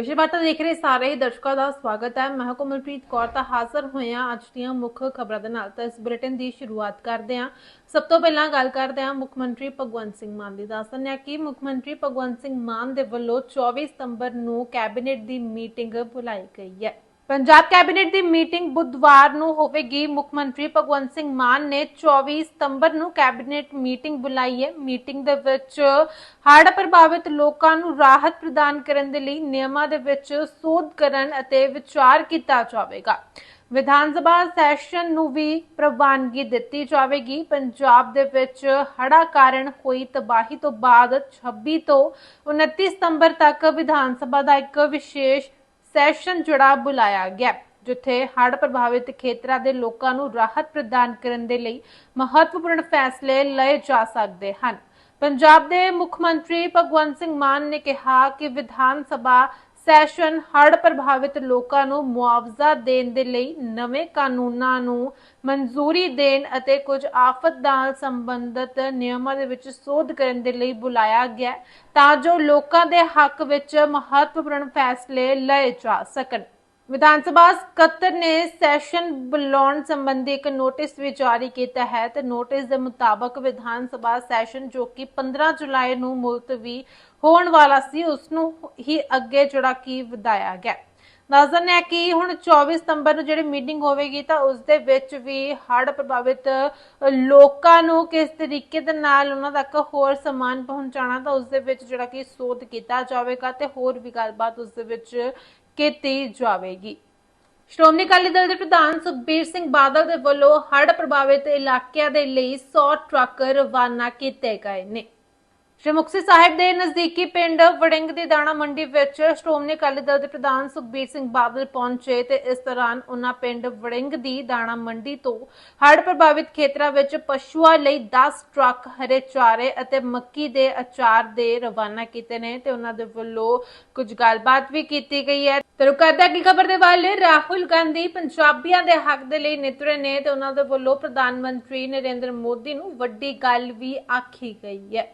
ਵਿਸ਼ੇਵਾਰਤਾ ਦੇਖ ਰਹੇ ਸਾਰੇ ਦਰਸ਼ਕਾਂ ਦਾ ਸਵਾਗਤ ਹੈ। ਮੈਂ ਕੋਮਲਪ੍ਰੀਤ ਕੌਰ ਤਾਂ ਹਾਜ਼ਰ ਹੋਇਆ ਅੱਜ ਦੀਆਂ ਮੁੱਖ ਖਬਰਾਂ ਦੇ ਨਾਲ। ਤਾਂ ਇਸ ਬੁਲੇਟਿਨ ਦੀ ਸ਼ੁਰੂਆਤ ਕਰਦੇ ਹਾਂ। ਸਭ ਤੋਂ ਪਹਿਲਾਂ ਗੱਲ ਕਰਦੇ ਹਾਂ ਮੁੱਖ ਮੰਤਰੀ ਭਗਵੰਤ ਸਿੰਘ ਮਾਨ ਦੀ। ਦੱਸਣ ਹੈ ਕਿ ਮੁੱਖ ਮੰਤਰੀ ਭਗਵੰਤ ਸਿੰਘ ਮਾਨ ਦੇ ਵੱਲੋਂ 24 ਸਤੰਬਰ ਨੂੰ ਕੈਬਨਿਟ ਦੀ ਮੀਟਿੰਗ ਬੁਲਾਈ ਗਈ ਹੈ। ਪੰਜਾਬ ਕੈਬਨਿਟ ਦੀ ਮੀਟਿੰਗ ਬੁੱਧਵਾਰ ਨੂੰ ਹੋਵੇਗੀ। ਮੁੱਖ ਮੰਤਰੀ ਭਗਵੰਤ ਸਿੰਘ ਮਾਨ ਨੇ 24 ਸਤੰਬਰ ਨੂੰ ਕੈਬਨਿਟ ਮੀਟਿੰਗ ਬੁਲਾਈ ਹੈ। ਮੀਟਿੰਗ ਦੇ ਵਿੱਚ ਹੜ੍ਹ ਪ੍ਰਭਾਵਿਤ ਲੋਕਾਂ ਨੂੰ ਰਾਹਤ ਪ੍ਰਦਾਨ ਕਰਨ ਦੇ ਲਈ ਨਿਯਮਾਂ ਦੇ ਵਿੱਚ ਸੋਧ ਕਰਨ ਅਤੇ ਵਿਚਾਰ ਕੀਤਾ ਜਾਵੇਗਾ। ਵਿਧਾਨ ਸਭਾ ਸੈਸ਼ਨ ਨੂੰ ਵੀ ਪ੍ਰਵਾਨਗੀ ਦਿੱਤੀ ਜਾਵੇਗੀ। ਪੰਜਾਬ ਦੇ ਵਿੱਚ ਹੜਾ ਕਾਰਨ ਹੋਈ ਤਬਾਹੀ ਤੋਂ ਬਾਅਦ 26 ਤੋਂ 29 ਸਤੰਬਰ ਤੱਕ ਵਿਧਾਨ ਸਭਾ ਦਾ ਇੱਕ ਵਿਸ਼ੇਸ਼ ਸੈਸ਼ਨ ਜਿਹੜਾ ਬੁਲਾਇਆ ਗਿਆ, ਜਿੱਥੇ ਹੜ੍ਹ ਪ੍ਰਭਾਵਿਤ ਖੇਤਰਾਂ ਦੇ ਲੋਕਾਂ ਨੂੰ ਰਾਹਤ ਪ੍ਰਦਾਨ ਕਰਨ ਦੇ ਲਈ ਮਹੱਤਵਪੂਰਨ ਫੈਸਲੇ ਲਏ ਜਾ ਸਕਦੇ ਹਨ। ਪੰਜਾਬ ਦੇ ਮੁੱਖ ਮੰਤਰੀ ਭਗਵੰਤ ਸਿੰਘ ਮਾਨ ਨੇ ਕਿਹਾ ਕਿ ਵਿਧਾਨ ਸਭਾ ਸੈਸ਼ਨ ਹੜ੍ਹ ਪ੍ਰਭਾਵਿਤ ਲੋਕਾਂ ਨੂੰ ਮੁਆਵਜ਼ਾ ਦੇਣ ਦੇ ਲਈ ਨਵੇਂ ਕਾਨੂੰਨਾਂ ਨੂੰ ਮਨਜ਼ੂਰੀ ਦੇਣ ਅਤੇ ਕੁਝ ਆਫਤ ਨਾਲ ਸੰਬੰਧਿਤ ਨਿਯਮਾਂ ਦੇ ਵਿੱਚ ਸੋਧ ਕਰਨ ਦੇ ਲਈ ਬੁਲਾਇਆ ਗਿਆ ਤਾਂ ਜੋ ਲੋਕਾਂ ਦੇ ਹੱਕ ਵਿੱਚ ਮਹੱਤਵਪੂਰਨ ਫੈਸਲੇ ਲਏ ਜਾ ਸਕਣ। ਵਿਧਾਨ ਸਭਾ ਸਕੱਤਰ ਨੇ ਸੈਸ਼ਨ ਬੁਲਾਉਣ ਸੰਬੰਧੀ ਇੱਕ ਨੋਟਿਸ ਵੀ ਜਾਰੀ ਕੀਤਾ ਹੈ ਤੇ ਨੋਟਿਸ ਦੇ ਮੁਤਾਬਕ ਵਿਧਾਨ ਸਭਾ ਸੈਸ਼ਨ ਜੋ ਕਿ 15 ਜੁਲਾਈ ਨੂੰ ਮੁਲਤਵੀ ਹੋਣ ਵਾਲਾ ਸੀ ਉਸ ਨੂੰ ਹੀ ਅੱਗੇ ਜਿਹੜਾ ਕਿ ਵਧਾਇਆ ਗਿਆ। ਨਜ਼ਰ ਹੈ ਕਿ ਹੁਣ 24 ਸਤੰਬਰ ਨੂੰ ਜਿਹੜੀ ਮੀਟਿੰਗ ਹੋਵੇਗੀ ਤਾਂ ਉਸ ਦੇ ਵਿੱਚ ਵੀ ਹੜ੍ਹ ਪ੍ਰਭਾਵਿਤ ਲੋਕਾਂ ਨੂੰ ਕਿਸ ਤਰੀਕੇ ਦੇ ਨਾਲ ਉਹਨਾਂ ਤੱਕ ਹੋਰ ਸਮਾਨ ਪਹੁੰਚਾਉਣਾ ਤਾਂ ਉਸ ਦੇ ਵਿੱਚ ਜਿਹੜਾ ਕਿ ਸੋਧ ਕੀਤਾ ਜਾਵੇਗਾ ਤੇ ਹੋਰ ਵੀ ਗੱਲਬਾਤ ਉਸ ਦੇ ਵਿੱਚ ਕੀਤੀ ਜਾਵੇਗੀ। ਸ਼੍ਰੋਮਣੀ ਅਕਾਲੀ ਦਲ ਦੇ ਪ੍ਰਧਾਨ ਸੁਖਬੀਰ ਸਿੰਘ ਬਾਦਲ ਦੇ ਵੱਲੋਂ ਹੜ੍ਹ ਪ੍ਰਭਾਵਿਤ ਇਲਾਕਿਆਂ ਦੇ ਲਈ 100 ਟਰੱਕ ਰਵਾਨਾ ਕੀਤੇ ਗਏ ਨੇ। ਸ਼੍ਰੀ ਮੁਕਤਸਰ ਸਾਹਿਬ ਦੇ ਨਜ਼ਦੀਕੀ ਪਿੰਡ ਵੜਿੰਗ ਦੀ ਦਾਣਾ ਮੰਡੀ ਵਿੱਚ ਸ਼੍ਰੋਮਣੀ ਅਕਾਲੀ ਦਲ ਦੇ ਪ੍ਰਧਾਨ ਸੁਖਬੀਰ ਸਿੰਘ ਬਾਦਲ ਪਹੁੰਚੇ ਤੇ ਇਸ ਦੌਰਾਨ ਉਹਨਾਂ ਪਿੰਡ ਵੜਿੰਗ ਦੀ ਦਾਣਾ ਮੰਡੀ ਤੋਂ ਹੜ੍ਹ ਪ੍ਰਭਾਵਿਤ ਖੇਤਰਾਂ ਵਿੱਚ ਪਸ਼ੂਆਂ ਲਈ 10 ਟਰੱਕ ਹਰੇ ਚਾਰੇ ਅਤੇ ਮੱਕੀ ਦੇ ਅਚਾਰ ਦੇ ਰਵਾਨਾ ਕੀਤੇ ਨੇ ਤੇ ਉਹਨਾਂ ਦੇ ਵੱਲੋਂ ਕੁਝ ਗੱਲਬਾਤ ਵੀ ਕੀਤੀ ਗਈ ਹੈ। ਤੇ ਰੁਕਦਾ ਕੀ ਖਬਰ ਦੇ ਵੱਲ ਰਾਹੁਲ ਗਾਂਧੀ ਪੰਜਾਬੀਆਂ ਦੇ ਹੱਕ ਦੇ ਲਈ ਨਿਤਰੇ ਨੇ ਤੇ ਉਹਨਾਂ ਦੇ ਵੱਲੋਂ ਪ੍ਰਧਾਨ ਮੰਤਰੀ ਨਰਿੰਦਰ ਮੋਦੀ ਨੂੰ ਵੱਡੀ ਗੱਲ ਵੀ ਆਖੀ ਗਈ ਹੈ।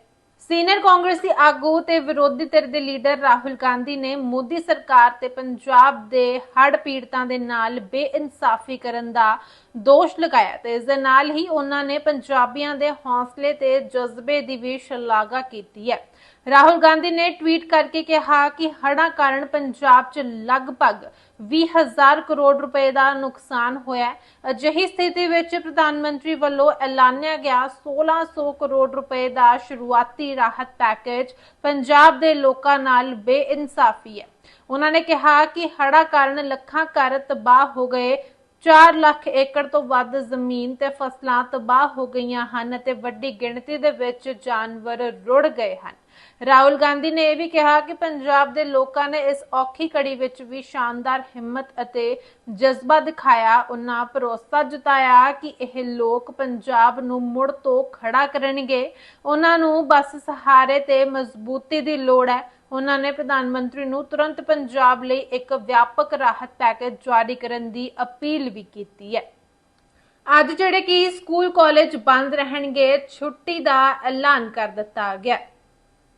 ਸੀਨੀਅਰ ਕਾਂਗਰਸੀ ਆਗੂ ਤੇ ਵਿਰੋਧੀ ਧਿਰ ਦੇ ਲੀਡਰ ਰਾਹੁਲ ਗਾਂਧੀ ਨੇ ਮੋਦੀ ਸਰਕਾਰ ਤੇ ਪੰਜਾਬ ਦੇ ਹੜ੍ਹ ਪੀੜਤਾਂ ਦੇ ਨਾਲ ਬੇਇਨਸਾਫੀ ਕਰਨ ਦਾ ਦੋਸ਼ ਲਗਾਇਆ ਤੇ ਇਸ ਦੇ ਨਾਲ ਹੀ ਉਹਨਾਂ ਨੇ ਪੰਜਾਬੀਆਂ ਦੇ ਹੌਸਲੇ ਤੇ ਜਜ਼ਬੇ ਦੀ ਵੀ ਸ਼ਲਾਘਾ ਕੀਤੀ ਹੈ। ਰਾਹੁਲ ਗਾਂਧੀ ਨੇ ਟਵੀਟ ਕਰਕੇ ਕਿਹਾ ਕਿ ਹੜ੍ਹਾਂ ਕਾਰਨ ਪੰਜਾਬ 'ਚ ਲਗਭਗ 20000 ਕਰੋੜ ਰੁਪਏ ਦਾ ਨੁਕਸਾਨ ਹੋਇਆ ਹੈ। ਅਜਿਹੀ ਸਥਿਤੀ ਵਿੱਚ ਪ੍ਰਧਾਨ ਮੰਤਰੀ ਵੱਲੋਂ ਐਲਾਨਿਆ ਗਿਆ 1600 ਕਰੋੜ ਰੁਪਏ ਦਾ ਸ਼ੁਰੂਆਤੀ ਰਾਹਤ ਪੈਕੇਜ। ਪੰਜਾਬ ਦੇ ਲੋਕਾਂ ਨਾਲ ਬੇਇਨਸਾਫੀ ਹੈ। ਉਹਨਾਂ ਨੇ ਕਿਹਾ ਕਿ ਹੜਾ ਕਾਰਨ ਲੱਖਾਂ ਘਰ ਤਬਾਹ ਹੋ ਗਏ। 4 ਲੱਖ ਏਕੜ ਤੋਂ ਵੱਧ ਜ਼ਮੀਨ ਤੇ ਫਸਲਾਂ ਤਬਾਹ ਹੋ ਗਈਆਂ ਹਨ ਅਤੇ ਵੱਡੀ ਗਿਣਤੀ ਦੇ ਵਿੱਚ ਜਾਨਵਰ ਰੁੜ ਗਏ ਹਨ। ਰਾਹੁਲ ਗਾਂਧੀ ਨੇ ਇਹ ਵੀ ਕਿਹਾ ਕਿ ਪੰਜਾਬ ਦੇ ਲੋਕਾਂ ਨੇ ਇਸ ਔਖੀ ਕੜੀ ਵਿੱਚ ਵੀ ਸ਼ਾਨਦਾਰ ਹਿੰਮਤ ਅਤੇ ਜਜ਼ਬਾ ਦਿਖਾਇਆ, ਉਹਨਾਂ ਭਰੋਸਾ ਜਤਾਇਆ ਕਿ ਇਹ ਲੋਕ ਪੰਜਾਬ ਨੂੰ ਮੁੜ ਤੋਂ ਖੜਾ ਕਰਨਗੇ। ਉਹਨਾਂ ਨੂੰ ਬਸ ਸਹਾਰੇ ਤੇ ਮਜ਼ਬੂਤੀ ਦੀ ਲੋੜ ਹੈ। ਉਹਨਾਂ ਨੇ ਪ੍ਰਧਾਨ ਮੰਤਰੀ ਨੂੰ ਤੁਰੰਤ ਪੰਜਾਬ ਲਈ ਇੱਕ ਵਿਆਪਕ ਰਾਹਤ ਪੈਕੇਜ ਜਾਰੀ ਕਰਨ ਦੀ ਅਪੀਲ ਵੀ ਕੀਤੀ ਹੈ। ਅੱਜ ਜਿਹੜੇ ਕਿ ਸਕੂਲ, ਕਾਲਜ ਬੰਦ ਰਹਿਣਗੇ, ਛੁੱਟੀ ਦਾ ਐਲਾਨ ਕਰ ਦਿੱਤਾ ਗਿਆ।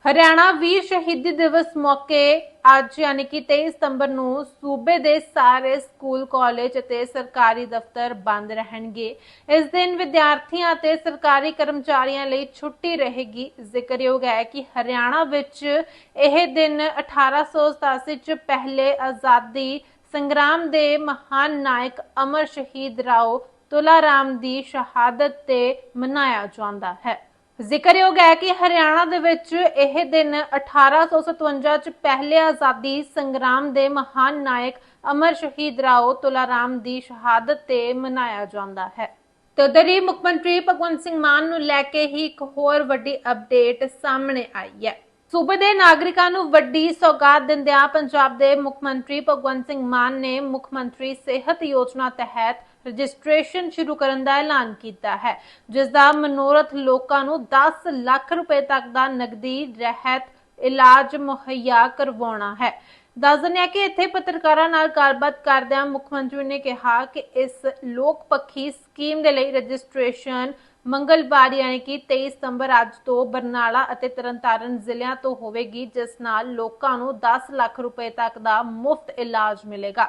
ਹਰਿਆਣਾ ਵੀਰ ਸ਼ਹੀਦੀ ਦਿਵਸ ਮੌਕੇ ਅੱਜ ਯਾਨੀ ਕਿ 23 ਸਤੰਬਰ ਨੂੰ ਸੂਬੇ ਦੇ ਸਾਰੇ ਸਕੂਲ, ਕਾਲਜ ਅਤੇ ਸਰਕਾਰੀ ਦਫ਼ਤਰ ਬੰਦ ਰਹਿਣਗੇ। ਇਸ ਦਿਨ ਵਿਦਿਆਰਥੀਆਂ ਅਤੇ ਸਰਕਾਰੀ ਕਰਮਚਾਰੀਆਂ ਲਈ ਛੁੱਟੀ ਰਹੇਗੀ। ਜ਼ਿਕਰਯੋਗ ਹੈ ਕਿ ਹਰਿਆਣਾ ਵਿੱਚ ਇਹ ਦਿਨ 1887 ਚ ਪਹਿਲੇ ਆਜ਼ਾਦੀ ਸੰਗਰਾਮ ਦੇ ਮਹਾਨ ਨਾਇਕ ਅਮਰ ਸ਼ਹੀਦ ਰਾਓ ਤੁਲਾਰਾਮ ਦੀ ਸ਼ਹਾਦਤ ਤੇ ਮਨਾਇਆ ਜਾਂਦਾ ਹੈ। ਜ਼ਿਕਰਯੋਗ ਹੈ ਕਿ ਹਰਿਆਣਾ ਦੇ ਵਿੱਚ ਇਹ ਦਿਨ 1857 ਚ ਪਹਿਲੇ ਆਜ਼ਾਦੀ ਸੰਗਰਾਮ ਦੇ ਮਹਾਨ ਨਾਇਕ ਅਮਰ ਸ਼ਹੀਦ ਰਾਓ ਤੁਲਾਰਾਮ ਦੀ ਸ਼ਹਾਦਤ ਤੇ ਮਨਾਇਆ ਜਾਂਦਾ ਹੈ। ਤੇ ਉਧਰ ਹੀ ਮੁੱਖ ਮੰਤਰੀ ਭਗਵੰਤ ਸਿੰਘ ਮਾਨ ਨੂੰ ਲੈ ਕੇ ਹੀ ਇੱਕ ਹੋਰ ਵੱਡੀ ਅਪਡੇਟ ਸਾਹਮਣੇ ਆਈ ਹੈ। ਸੂਬੇ ਦੇ ਨਾਗਰਿਕਾਂ ਨੂੰ ਵੱਡੀ ਸੌਗਾਤ ਦਿੰਦਿਆਂ ਪੰਜਾਬ ਦੇ ਮੁੱਖ ਮੰਤਰੀ ਭਗਵੰਤ ਸਿੰਘ ਮਾਨ ਨੇ ਮੁੱਖ ਮੰਤਰੀ ਸਿਹਤ ਯੋਜਨਾ ਤਹਿਤ ਰਜਿਸਟ੍ਰੇਸ਼ਨ ਸ਼ੁਰੂ ਕਰਨ ਦਾ ਐਲਾਨ ਕੀਤਾ ਹੈ, ਜਿਸ ਦਾ ਮਨੋਰਥ ਲੋਕਾਂ ਨੂੰ 10 ਲੱਖ ਰੁਪਏ ਤੱਕ ਦਾ ਨਗਦੀ ਰਹਿਤ ਇਲਾਜ ਮੁਹੱਈਆ ਕਰਵਾਉਣਾ ਹੈ। ਦੱਸਦੇ ਕਿ ਇੱਥੇ ਪੱਤਰਕਾਰਾਂ ਨਾਲ ਗੱਲਬਾਤ ਕਰਦਿਆਂ ਮੁੱਖ ਮੰਤਰੀ ਨੇ ਕਿਹਾ ਕਿ ਇਸ ਲੋਕ ਪੱਖੀ ਸਕੀਮ ਦੇ ਲਈ ਰਜਿਸਟ੍ਰੇਸ਼ਨ ਮੰਗਲਵਾਰ ਯਾਨੀ ਕਿ 23 ਸਤੰਬਰ ਅੱਜ ਤੋਂ ਬਰਨਾਲਾ ਅਤੇ ਤਰਨਤਾਰਨ ਜ਼ਿਲ੍ਹਿਆਂ ਤੋਂ ਹੋਵੇਗੀ, ਜਿਸ ਨਾਲ ਲੋਕਾਂ ਨੂੰ 10 ਲੱਖ ਰੁਪਏ ਤੱਕ ਦਾ ਮੁਫਤ ਇਲਾਜ ਮਿਲੇਗਾ।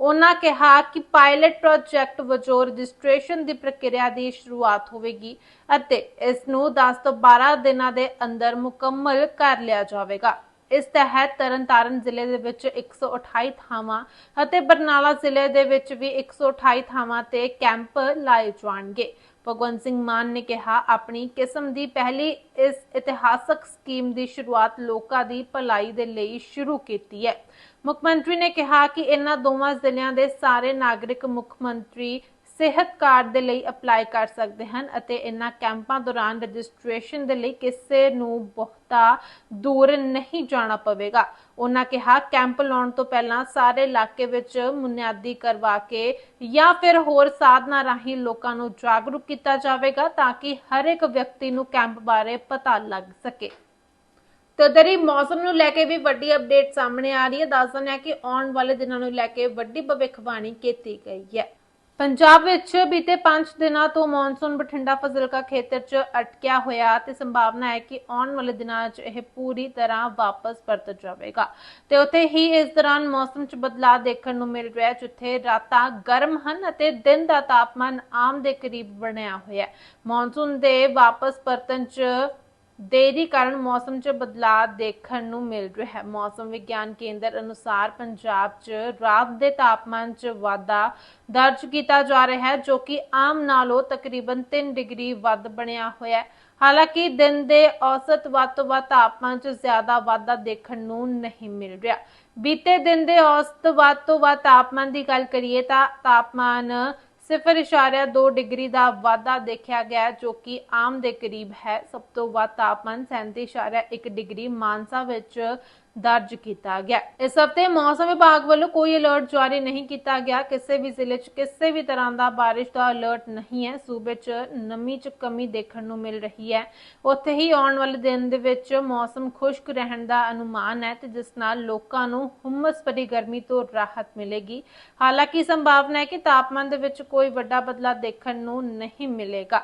ਉਹਨਾਂ ਕਿਹਾ ਕਿ ਪਾਇਲਟ ਪ੍ਰੋਜੈਕਟ ਵਜੋਂ ਰਜਿਸਟ੍ਰੇਸ਼ਨ ਦੀ ਪ੍ਰਕਿਰਿਆ ਦੀ ਸ਼ੁਰੂਆਤ ਹੋਵੇਗੀ ਅਤੇ ਇਸ ਨੂੰ 10 ਤੋਂ 12 ਦਿਨਾਂ ਦੇ ਅੰਦਰ ਮੁਕੰਮਲ ਕਰ ਲਿਆ ਜਾਵੇਗਾ। ਇਸ ਤਹਿਤ ਤਰਨਤਾਰਨ ਜ਼ਿਲ੍ਹੇ ਦੇ ਵਿੱਚ 128 ਥਾਵਾਂ ਅਤੇ ਬਰਨਾਲਾ ਜ਼ਿਲ੍ਹੇ ਦੇ ਵਿੱਚ ਵੀ 128 ਥਾਵਾਂ ਤੇ ਕੈਂਪ ਲਾਏ ਜਾਣਗੇ। ਭਗਵੰਤ ਸਿੰਘ ਮਾਨ ਨੇ ਕਿਹਾ, ਆਪਣੀ ਕਿਸਮ ਦੀ ਪਹਿਲੀ ਇਸ ਇਤਿਹਾਸਕ ਸਕੀਮ ਦੀ ਸ਼ੁਰੂਆਤ ਲੋਕਾਂ ਦੀ ਭਲਾਈ ਦੇ ਲਈ ਸ਼ੁਰੂ ਕੀਤੀ ਹੈ। ਮੁੱਖ ਮੰਤਰੀ ਨੇ ਕਿਹਾ ਕਿ ਇਹਨਾਂ ਦੋਵਾਂ ਜ਼ਿਲ੍ਹਿਆਂ ਦੇ ਸਾਰੇ ਨਾਗਰਿਕ ਮੁੱਖ ਮੰਤਰੀ ਸਿਹਤ ਕਾਰਡ ਦੇ ਲਈ ਅਪਲਾਈ ਕਰ ਸਕਦੇ ਹਨ ਅਤੇ ਇਹਨਾਂ ਕੈਂਪਾਂ ਦੌਰਾਨ ਰਜਿਸਟ੍ਰੇਸ਼ਨ ਦੇ ਲਈ ਕਿਸੇ ਨੂੰ ਬਹੁਤਾ ਦੂਰ ਨਹੀਂ ਜਾਣਾ ਪਵੇਗਾ। ਉਹਨਾਂ ਕਿਹਾ, ਕੈਂਪ ਲਾਉਣ ਤੋਂ ਪਹਿਲਾਂ ਸਾਰੇ ਇਲਾਕੇ ਵਿੱਚ ਮੁਨਿਆਦੀ ਕਰਵਾ ਕੇ ਜਾਂ ਫਿਰ ਹੋਰ ਸਾਧਨਾਂ ਰਾਹੀਂ ਲੋਕਾਂ ਨੂੰ ਜਾਗਰੂਕ ਕੀਤਾ ਜਾਵੇਗਾ ਤਾਂ ਕਿ ਹਰ ਇੱਕ ਵਿਅਕਤੀ ਨੂੰ ਕੈਂਪ ਬਾਰੇ ਪਤਾ ਲੱਗ ਸਕੇ। ਤਦਰੀ ਮੌਸਮ ਨੂੰ ਲੈ ਕੇ ਵੀ ਵੱਡੀ ਅਪਡੇਟ ਸਾਹਮਣੇ ਆ ਰਹੀ ਹੈ। ਦੱਸ ਦਿੰਦੇ ਹਾਂ ਕਿ ਆਉਣ ਵਾਲੇ ਦਿਨਾਂ ਨੂੰ ਲੈ ਕੇ ਵੱਡੀ ਭਵਿੱਖਬਾਣੀ ਕੀਤੀ ਗਈ ਹੈ। ਪੰਜਾਬ ਵਿੱਚ ਬੀਤੇ 5 ਦਿਨਾਂ ਤੋਂ ਮੌਨਸੂਨ ਬਠਿੰਡਾ ਫਜ਼ਲਕਾ ਖੇਤਰ 'ਚ ਅਟਕਿਆ ਹੋਇਆ ਤੇ ਸੰਭਾਵਨਾ ਹੈ ਕਿ ਆਉਣ ਵਾਲੇ ਦਿਨਾਂ 'ਚ ਇਹ ਪੂਰੀ ਤਰ੍ਹਾਂ ਵਾਪਸ ਪਰਤ ਜਾਵੇਗਾ। ਤੇ ਉੱਥੇ ਹੀ ਇਸ ਦੌਰਾਨ ਮੌਸਮ 'ਚ ਬਦਲਾਅ ਦੇਖਣ ਨੂੰ ਮਿਲ ਰਿਹਾ ਹੈ, ਜਿੱਥੇ ਰਾਤਾਂ ਗਰਮ ਹਨ ਅਤੇ ਦਿਨ ਦਾ ਤਾਪਮਾਨ ਆਮ ਦੇ ਕਰੀਬ ਬਣਿਆ ਹੋਇਆ ਹੈ। ਮੌਨਸੂਨ ਦੇ ਵਾਪਸ ਪਰਤਣ 'ਚ ਦੇਰੀ ਕਾਰਨ ਮੌਸਮ 'ਚ ਬਦਲਾਅ ਦੇਖਣ ਨੂੰ ਮਿਲ ਰਿਹਾ ਹੈ। ਮੌਸਮ ਵਿਗਿਆਨ ਕੇਂਦਰ ਅਨੁਸਾਰ ਪੰਜਾਬ 'ਚ ਰਾਤ ਦੇ ਤਾਪਮਾਨ 'ਚ ਵਾਧਾ ਦਰਜ ਕੀਤਾ ਜਾ ਰਿਹਾ ਹੈ, ਜੋ ਕਿ ਆਮ ਨਾਲੋਂ ਤਕਰੀਬਨ 3 ਡਿਗਰੀ ਵੱਧ ਬਣਿਆ ਹੋਇਆ ਹੈ। ਹਾਲਾਂਕਿ ਦਿਨ ਦੇ ਔਸਤ ਵੱਧ ਤੋਂ ਵੱਧ ਤਾਪਮਾਨ 'ਚ ਜ਼ਿਆਦਾ ਵਾਧਾ ਦੇਖਣ ਨੂੰ ਨਹੀਂ ਮਿਲ ਰਿਹਾ। ਬੀਤੇ ਦਿਨ ਦੇ ਔਸਤ ਵੱਧ ਤੋਂ ਵੱਧ ਤਾਪਮਾਨ ਦੀ ਗੱਲ ਕਰੀਏ ਤਾਂ ਤਾਪਮਾਨ 0.2 ਡਿਗਰੀ ਦਾ ਵਾਧਾ ਦੇਖਿਆ ਗਿਆ ਜੋ ਕਿ ਆਮ ਦੇ ਕਰੀਬ ਹੈ। ਸਭ ਤੋਂ ਵੱਧ ਤਾਪਮਾਨ 37.1 ਡਿਗਰੀ, ਮਾਨਸਾ ਵਿੱਚ ਦਰਜ ਕੀਤਾ ਗਿਆ। ਇਸ ਹਫ਼ਤੇ ਮੌਸਮ ਵਿਭਾਗ ਵੱਲੋਂ ਕੋਈ ਅਲਰਟ ਜਾਰੀ ਨਹੀਂ ਕੀਤਾ ਗਿਆ। ਕਿਸੇ ਵੀ ਜ਼ਿਲ੍ਹੇ 'ਚ ਕਿਸੇ ਵੀ ਤਰ੍ਹਾਂ ਦਾ ਬਾਰਿਸ਼ ਦਾ ਅਲਰਟ ਨਹੀਂ ਹੈ। ਸੂਬੇ 'ਚ ਨਮੀ 'ਚ ਕਮੀ ਦੇਖਣ ਨੂੰ ਮਿਲ ਰਹੀ ਹੈ। ਉੱਥੇ ਹੀ ਆਉਣ ਵਾਲੇ ਦਿਨ ਦੇ ਵਿੱਚ ਮੌਸਮ ਖੁਸ਼ਕ ਰਹਿਣ ਦਾ ਅਨੁਮਾਨ ਹੈ ਤੇ ਜਿਸ ਨਾਲ ਲੋਕਾਂ ਨੂੰ ਹੁਮਸ ਭਰੀ ਗਰਮੀ ਤੋਂ ਰਾਹਤ ਮਿਲੇਗੀ। ਹਾਲਾਂਕਿ ਸੰਭਾਵਨਾ ਹੈ ਕਿ ਤਾਪਮਾਨ ਦੇ ਵਿੱਚ ਕੋਈ ਵੱਡਾ ਬਦਲਾਅ ਦੇਖਣ ਨੂੰ ਨਹੀਂ ਮਿਲੇਗਾ।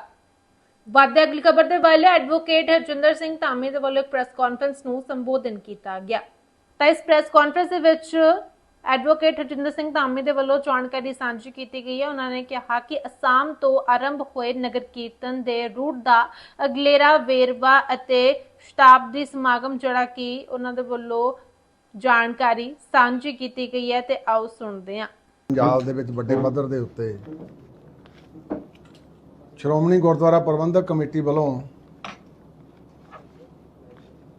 ਵਾਧੇ ਅਗਲੀ ਖਬਰ ਦੇ ਵਾਲੇ ਐਡਵੋਕੇਟ ਹਰਜਿੰਦਰ ਸਿੰਘ ਧਾਮੀ ਦੇ ਵੱਲੋਂ ਇੱਕ ਪ੍ਰੈਸ ਕਾਨਫਰੰਸ ਨੂੰ ਸੰਬੋਧਨ ਕੀਤਾ ਗਿਆ। ਤਾਂ ਇਸ ਪ੍ਰੈਸ ਕਾਨਫਰੰਸ ਦੇ ਵਿੱਚ ਐਡਵੋਕੇਟ ਹਰਜਿੰਦਰ ਸਿੰਘ ਧਾਮੀ ਦੇ ਵੱਲੋਂ ਜਾਣਕਾਰੀ ਸਾਂਝੀ ਕੀਤੀ ਗਈ ਹੈ। ਉਹਨਾਂ ਨੇ ਕਿਹਾ ਕਿ ਅਸਾਮ ਤੋਂ ਆਰੰਭ ਹੋਏ ਨਗਰ ਕੀਰਤਨ ਦੇ ਰੂਟ ਦਾ ਅਗਲੇਰਾ ਵੇਰਵਾ ਅਤੇ ਸ਼ਤਾਬਦੀ ਸਮਾਗਮ ਜਿਹੜਾ ਕਿ ਉਹਨਾਂ ਦੇ ਵੱਲੋਂ ਜਾਣਕਾਰੀ ਸਾਂਝੀ ਕੀਤੀ ਗਈ ਹੈ ਤੇ ਆਓ ਸੁਣਦੇ ਹਾਂ। ਪੰਜਾਬ ਦੇ ਵਿੱਚ ਵੱਡੇ ਪੱਧਰ ਦੇ ਉੱਤੇ ਸ਼੍ਰੋਮਣੀ ਗੁਰਦੁਆਰਾ ਪ੍ਰਬੰਧਕ ਕਮੇਟੀ ਵੱਲੋਂ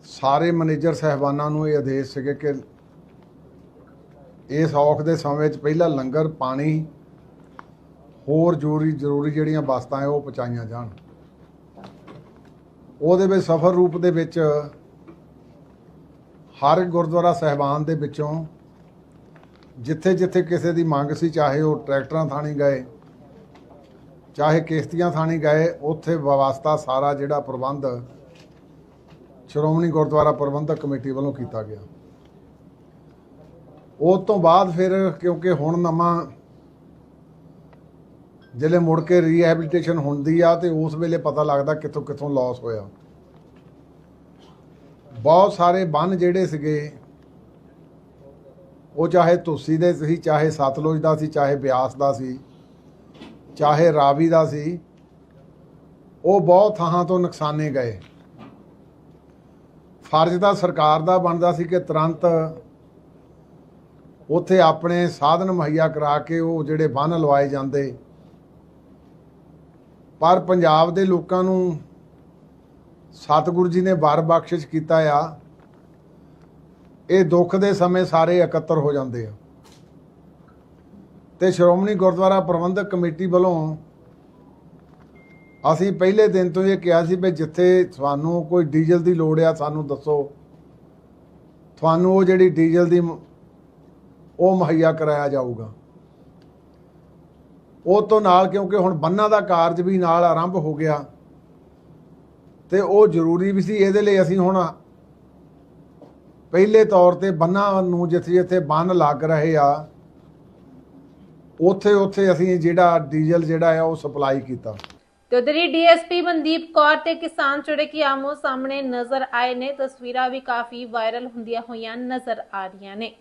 ਸਾਰੇ ਮੈਨੇਜਰ ਸਹਿਬਾਨਾਂ ਨੂੰ ਇਹ ਆਦੇਸ਼ ਸੀਗੇ ਕਿ ਇਸ ਔਖ ਦੇ ਸਮੇਂ ਵਿੱਚ ਪਹਿਲਾਂ ਲੰਗਰ, ਪਾਣੀ, ਹੋਰ ਜ਼ਰੂਰੀ ਜ਼ਰੂਰੀ ਜਿਹੜੀਆਂ ਵਸਤਾਂ ਹੈ ਉਹ ਪਹੁੰਚਾਈਆਂ ਜਾਣ। ਉਹਦੇ ਵਿੱਚ ਸਫਰ ਰੂਪ ਦੇ ਵਿੱਚ ਹਰ ਗੁਰਦੁਆਰਾ ਸਹਿਬਾਨ ਦੇ ਵਿੱਚੋਂ ਜਿੱਥੇ ਜਿੱਥੇ ਕਿਸੇ ਦੀ ਮੰਗ ਸੀ, ਚਾਹੇ ਉਹ ਟਰੈਕਟਰਾਂ ਥਾਣੀ ਗਏ ਚਾਹੇ ਕੇਸਤੀਆਂ ਥਾਣੀ ਗਏ, ਉੱਥੇ ਵਿਵਸਥਾ ਸਾਰਾ ਜਿਹੜਾ ਪ੍ਰਬੰਧ ਸ਼੍ਰੋਮਣੀ ਗੁਰਦੁਆਰਾ ਪ੍ਰਬੰਧਕ ਕਮੇਟੀ ਵੱਲੋਂ ਕੀਤਾ ਗਿਆ। ਉਸ ਤੋਂ ਬਾਅਦ ਫਿਰ ਕਿਉਂਕਿ ਹੁਣ ਨਵਾਂ ਜਿਹੜੇ ਮੁੜ ਕੇ ਰੀਹੈਬਿਲਿਟੇਸ਼ਨ ਹੁੰਦੀ ਆ ਤੇ ਉਸ ਵੇਲੇ ਪਤਾ ਲੱਗਦਾ ਕਿੱਥੋਂ ਕਿੱਥੋਂ ਲਾਸ ਹੋਇਆ। ਬਹੁਤ ਸਾਰੇ ਬੰਨ ਜਿਹੜੇ ਸੀਗੇ, ਉਹ ਚਾਹੇ ਤੁਲਸੀ ਦੇ ਸੀ, ਚਾਹੇ ਸਤਲੁਜ ਦਾ ਸੀ, ਚਾਹੇ ਬਿਆਸ ਦਾ ਸੀ ਚਾਹੇ ਰਾਵੀ ਦਾ ਸੀ, ਉਹ ਬਹੁਤ ਥਾਂ ਤੋਂ ਨੁਕਸਾਨੇ ਗਏ। ਫਰਜ਼ ਤਾਂ ਸਰਕਾਰ ਦਾ ਬਣਦਾ ਸੀ ਕਿ ਤੁਰੰਤ ਉੱਥੇ ਆਪਣੇ ਸਾਧਨ ਮੁਹੱਈਆ ਕਰਾ ਕੇ ਉਹ ਜਿਹੜੇ ਬੰਨ ਲਵਾਏ ਜਾਂਦੇ। ਪਰ ਪੰਜਾਬ ਦੇ ਲੋਕਾਂ ਨੂੰ ਸਤਿਗੁਰੂ ਜੀ ਨੇ ਵਰ ਬਖਸ਼ਿਸ਼ ਕੀਤਾ ਆ, ਇਹ ਦੁੱਖ ਦੇ ਸਮੇਂ ਸਾਰੇ ਇਕੱਤਰ ਹੋ ਜਾਂਦੇ ਆ। ਤੇ ਸ਼੍ਰੋਮਣੀ ਗੁਰਦੁਆਰਾ ਪ੍ਰਬੰਧਕ ਕਮੇਟੀ ਵੱਲੋਂ ਅਸੀਂ ਪਹਿਲੇ ਦਿਨ ਤੋਂ ਇਹ ਕਿਹਾ ਸੀ ਵੀ ਜਿੱਥੇ ਤੁਹਾਨੂੰ ਕੋਈ ਡੀਜ਼ਲ ਦੀ ਲੋੜ ਆ, ਸਾਨੂੰ ਦੱਸੋ। ਤੁਹਾਨੂੰ ਉਹ ਜਿਹੜੀ ਡੀਜ਼ਲ ਦੀ ਉਹ ਮੁਹੱਈਆ ਕਰਾਇਆ ਜਾਊਗਾ। ਉਹ ਤੋਂ ਨਾਲ ਕਿਉਂਕਿ ਹੁਣ ਬੰਨਾਂ ਦਾ ਕਾਰਜ ਵੀ ਨਾਲ ਆਰੰਭ ਹੋ ਗਿਆ, ਤੇ ਉਹ ਜ਼ਰੂਰੀ ਵੀ ਸੀ। ਇਹਦੇ ਲਈ ਅਸੀਂ ਹੁਣ ਪਹਿਲੇ ਤੌਰ ਤੇ ਬੰਨਾਂ ਨੂੰ ਜਿੱਥੇ ਜਿੱਥੇ ਬੰਨ ਲੱਗ ਰਹੇ ਆ ਉਥੇ ਉਥੇ ਅਸੀਂ ਜਿਹੜਾ ਡੀਜ਼ਲ ਜਿਹੜਾ ਆ ਉਹ ਸਪਲਾਈ ਕੀਤਾ। ਤੇ ਉਧਰੀ ਡੀਐਸਪੀ ਮਨਦੀਪ ਕੌਰ ਤੇ ਕਿਸਾਨ ਜਿਹੜੇ ਕਿ ਆਮੋ ਸਾਹਮਣੇ ਨਜ਼ਰ ਆਏ ਨੇ। ਤਸਵੀਰਾਂ ਵੀ ਕਾਫੀ ਵਾਇਰਲ ਹੁੰਦੀਆਂ ਹੋਈਆਂ ਨਜ਼ਰ ਆ ਰਹੀਆਂ ਨੇ।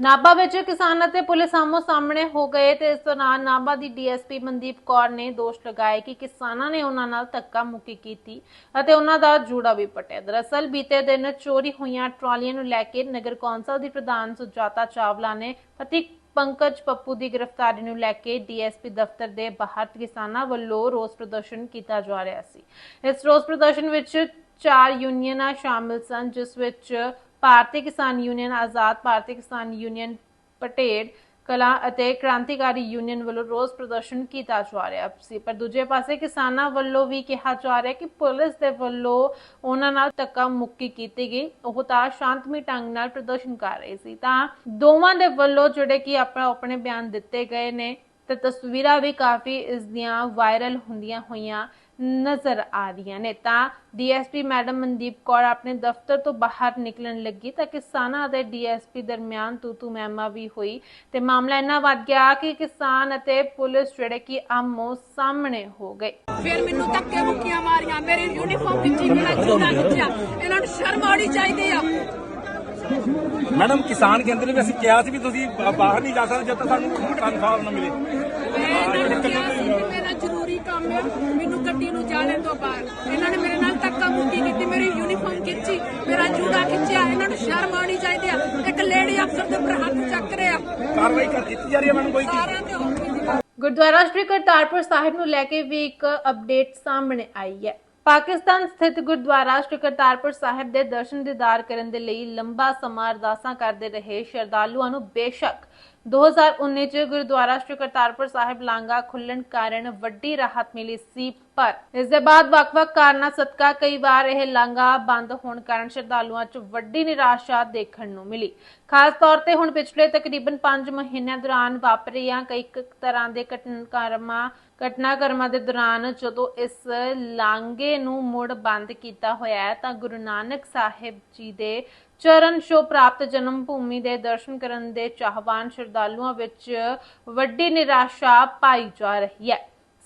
ਨਾਭਾ ਵਿੱਚ ਕਿਸਾਨ ਅਤੇ ਪੁਲਿਸ ਆਮੋ ਸਾਹਮਣੇ ਹੋ ਗਏ ਤੇ ਇਸ ਦੌਰਾਨ ਨਾਭਾ ਦੀ ਡੀਐਸਪੀ ਮਨਦੀਪ ਕੌਰ ਨੇ ਦੋਸ਼ ਲਗਾਏ ਕਿ ਕਿਸਾਨਾਂ ਨੇ ਉਹਨਾਂ ਨਾਲ ਧੱਕਾ ਮੁੱਕੀ ਕੀਤੀ ਅਤੇ ਉਹਨਾਂ ਦਾ ਜੂੜਾ ਵੀ ਪਟਿਆ। ਦਰਅਸਲ ਬੀਤੇ ਦਿਨ ਚੋਰੀ ਹੋਈਆਂ ਟਰਾਲੀਆਂ ਨੂੰ ਲੈ ਕੇ ਨਗਰ ਕੌਂਸਲ ਦੀ ਪ੍ਰਧਾਨ ਸੁਜਾਤਾ ਚਾਵਲਾ ਨੇ ਪਤੀ ਪੰਕਜ ਪੱਪੂ ਦੀ ਗ੍ਰਿਫਤਾਰੀ ਨੂੰ ਲੈ ਕੇ ਡੀਐਸਪੀ ਦਫ਼ਤਰ ਦੇ ਬਾਹਰ ਕਿਸਾਨਾਂ ਵੱਲੋਂ ਰੋਸ ਪ੍ਰਦਰਸ਼ਨ ਕੀਤਾ ਜਾ ਰਿਹਾ ਸੀ। ਇਸ ਰੋਸ ਪ੍ਰਦਰਸ਼ਨ ਵਿੱਚ ਚਾਰ ਯੂਨੀਅਨਾਂ ਸ਼ਾਮਲ ਸਨ, ਜਿਸ ਵਿੱਚ ਭਾਰਤੀ ਕਿਸਾਨ ਯੂਨੀਅਨ ਆਜ਼ਾਦ, ਭਾਰਤੀ ਕਿਸਾਨ ਯੂਨੀਅਨ ਪਟੇੜ ਕਲਾ ਅਤੇ ਕ੍ਰਾਂਤੀਕਾਰੀ ਯੂਨੀਅਨ ਵੱਲੋਂ ਰੋਸ ਪ੍ਰਦਰਸ਼ਨ ਕੀਤਾ ਜਾ ਰਿਹਾ ਸੀ। ਪਰ ਦੂਜੇ ਪਾਸੇ ਕਿਸਾਨਾਂ ਵੱਲੋਂ ਵੀ ਕਿਹਾ ਜਾ ਰਿਹਾ ਕਿ ਪੁਲਿਸ ਦੇ ਵੱਲੋਂ ਉਹਨਾਂ ਨਾਲ ਧੱਕਾ ਮੁੱਕੀ ਕੀਤੀ ਗਈ। ਉਹ ਤਾਂ ਸ਼ਾਂਤਮਈ ਢੰਗ ਨਾਲ ਪ੍ਰਦਰਸ਼ਨ ਕਰ ਰਹੇ ਸੀ। ਤਾਂ ਦੋਵਾਂ ਦੇ ਵੱਲੋਂ ਜਿਹੜੇ ਕਿ ਆਪਣਾ ਆਪਣੇ ਬਿਆਨ ਦਿੱਤੇ ਗਏ ਨੇ, ਤੇ ਤਸਵੀਰਾਂ ਵੀ ਕਾਫੀ ਇਸ ਦੀਆਂ ਵਾਇਰਲ ਹੁੰਦੀਆਂ ਹੋਈਆਂ ਨਜ਼ਰ ਆ ਰਹੀਆਂ ਨੇ। ਤਾਂ ਡੀਐਸਪੀ ਮੈਡਮ ਮਨਦੀਪ ਕੌਰ ਆਪਣੇ ਦਫ਼ਤਰ ਤੋਂ ਬਾਹਰ ਨਿਕਲਣ ਲੱਗੀ ਤਾਂ ਕਿਸਾਨਾਂ ਅਤੇ ਡੀਐਸਪੀ ਦਰਮਿਆਨ ਤੂ ਤੂ ਮਹਿਮਾ ਵੀ ਹੋਈ ਤੇ ਮਾਮਲਾ ਇੰਨਾ ਵੱਧ ਗਿਆ ਕਿ ਕਿਸਾਨ ਅਤੇ ਪੁਲਿਸ ਜਿਹੜੇ ਕਿ ਆਮੋ ਸਾਹਮਣੇ ਹੋ ਗਏ। ਫਿਰ ਮੈਨੂੰ ਧੱਕੇ ਮੁੱਕੀਆਂ ਮਾਰੀਆਂ ਮੇਰੀ ਯੂਨੀਫਾਰਮ ਖਿੱਚੀ ਮੇਰਾ ਜੂੜਾ ਖਿੱਚਿਆ। ਇਹਨਾਂ ਨੂੰ ਸ਼ਰਮ ਆਉਣੀ ਚਾਹੀਦੀ ਆ। ਮੈਡਮ ਕਿਸਾਨ ਕਹਿੰਦੇ ਨੇ ਵੀ ਅਸੀਂ ਕਿਹਾ ਸੀ ਵੀ ਤੁਸੀਂ ਬਾਹਰ ਨਹੀਂ ਜਾ ਸਕਦੇ ਜਦ ਤੱਕ ਸਾਨੂੰ ਤਨਖਾਹ ਨਾ ਮਿਲੇ। ਮੈਂ ਇਹਨਾਂ ਨੂੰ ਕਿਹਾ ਸੀ ਕਿ ਮੇਰਾ ਜ਼ਰੂਰੀ ਕੰਮ ਆ ਮੈਨੂੰ ਗੱਡੀ ਨੂੰ ਜਾਣੇ ਤੋਂ ਬਾਹਰ ਇਹਨਾਂ ਨੇ ਮੇਰੇ ਨਾਲ ਧੱਕਾ ਮੁੱਕੀ ਕੀਤੀ ਮੇਰੀ ਯੂਨੀਫਾਰਮ ਖਿੱਚੀ ਮੇਰਾ ਜੂੜਾ ਖਿੱਚਿਆ ਇਹਨਾਂ ਨੂੰ ਸ਼ਰਮ ਆਉਣੀ ਚਾਹੀਦੀ ਆ। ਇੱਕ ਲੇਡੀ ਅਫਸਰ ਦੇ ਉੱਪਰ ਹੱਥ ਚੱਕ ਰਿਹਾ। ਕਾਰਵਾਈ ਕਰ ਦਿੱਤੀ ਜਾ ਰਹੀ ਹੈ ਮੈਡਮ ਕੋਈ ਕੀ ਸਾਰਿਆਂ ਤੇ ਹੋ ਗਈ ਗੁਰਦੁਆਰਾ ਸ਼੍ਰੀ ਕਰਤਾਰਪੁਰ ਸਾਹਿਬ ਨੂੰ ਲੈ ਕੇ ਵੀ ਇੱਕ ਅਪਡੇਟ ਸਾਹਮਣੇ ਆਈ ਹੈ। ਪਾਕਿਸਤਾਨ ਸਥਿਤ ਗੁਰਦੁਆਰਾ ਸ਼੍ਰੀ ਕਰਤਾਰਪੁਰ ਸਾਹਿਬ ਦੇ ਦਰਸ਼ਨ ਦੀਦਾਰ ਕਰਨ ਦੇ ਲਈ ਲੰਬਾ ਸਮਾਂ ਅਰਦਾਸਾਂ ਕਰਦੇ ਰਹੇ ਸ਼ਰਧਾਲੂਆਂ ਨੂੰ ਬੇਸ਼ੱਕ 2019 ਚ ਗੁਰਦੁਆਰਾ ਸ਼੍ਰੀ ਕਰਤਾਰਪੁਰ ਸਾਹਿਬ ਲਾਂਗਾ ਖੁੱਲਣ ਕਾਰਨ ਵੱਡੀ ਰਾਹਤ ਮਿਲੀ ਸੀ ਪਰ ਇਸ ਦੇ ਬਾਅਦ ਵੱਖ-ਵੱਖ ਕਾਰਨਾਂ ਸਦਕਾ ਕਈ ਵਾਰ ਇਹ ਲਾਂਗਾ ਬੰਦ ਹੋਣ ਕਾਰਨ ਸ਼ਰਧਾਲੂਆਂ 'ਚ ਵੱਡੀ ਨਿਰਾਸ਼ਾ ਦੇਖਣ ਨੂੰ ਮਿਲੀ। ਖਾਸ ਤੌਰ ਤੇ ਹੁਣ ਪਿਛਲੇ ਤਕਰੀਬਨ 5 ਮਹੀਨਿਆਂ ਦੌਰਾਨ ਵਾਪਰੀਆਂ ਕਈ ਕੁ ਤਰ੍ਹਾਂ ਦੇ ਘਟਨਾਕ੍ਰਮਾਂ ਘਟਨਾਕ੍ਰਮਾਂ ਦੇ ਦੌਰਾਨ ਜਦੋਂ ਇਸ ਲਾਂਗੇ ਨੂੰ ਮੁੜ ਬੰਦ ਕੀਤਾ ਹੋਇਆ ਹੈ ਤਾਂ ਗੁਰੂ ਨਾਨਕ ਸਾਹਿਬ ਜੀ ਦੇ ਚਰਨ ਸ਼ੋ ਪ੍ਰਾਪਤ ਜਨਮ ਭੂਮੀ ਦੇ ਦਰਸ਼ਨ ਕਰਨ ਦੇ ਚਾਹਵਾਨ ਸ਼ਰਧਾਲੂਆਂ ਵਿੱਚ ਵੱਡੀ ਨਿਰਾਸ਼ਾ ਪਾਈ ਜਾ ਰਹੀ ਹੈ।